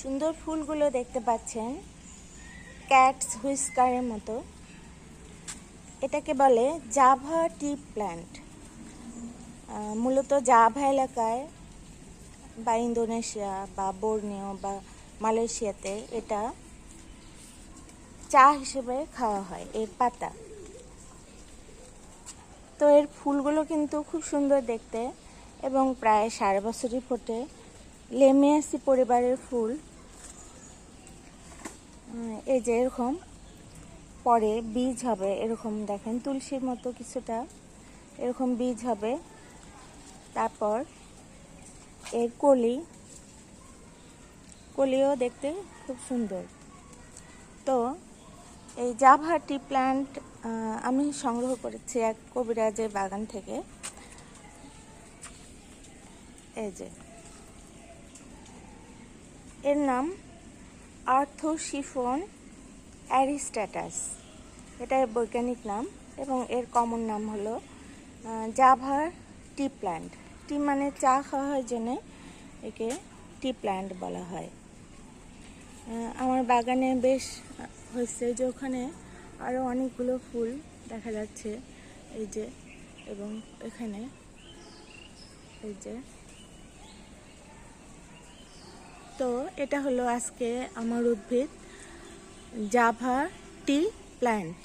সুন্দর ফুলগুলো দেখতে পাচ্ছেন। ক্যাটস হুইস্কারের মতো। এটাকে বলে জাভা টি প্ল্যান্ট। মূলত জাভা এলাকায় বা ইন্দোনেশিয়া বা বর্নিও বা মালয়েশিয়াতে এটা চা হিসেবে খাওয়া হয়, এর পাতা। তো এর ফুলগুলো কিন্তু খুব সুন্দর দেখতে এবং প্রায় সারা বছরই ফোটে। লেমিয়াসি পরিবারের ফুল। এই যে এরকম, পরে বীজ হবে এরকম দেখেন, তুলসীর মতো কিছুটা এরকম বীজ হবে। তারপর এর কলি, কলিও দেখতে খুব সুন্দর। তো এই জাভা টি প্ল্যান্ট আমি সংগ্রহ করেছি এক কবিরাজের বাগান থেকে। এই যে। এর নাম আর্থোসিফন অ্যারিস্ট্যাটাস। এটা বৈজ্ঞানিক নাম এবং এর কমন নাম হলো জাভার টি প্ল্যান্ট টি মানে চা খাওয়া হয় জন্য একে টি প্ল্যান্ট বলা হয়। আমার বাগানে বেশ হয়েছে যে ওখানে আরও অনেকগুলো ফুল দেখা যাচ্ছে। এই যে, এবং এখানে এই যে তো এটা হলো আজকে আমার উদ্ভিদ জাভা টি প্ল্যান্ট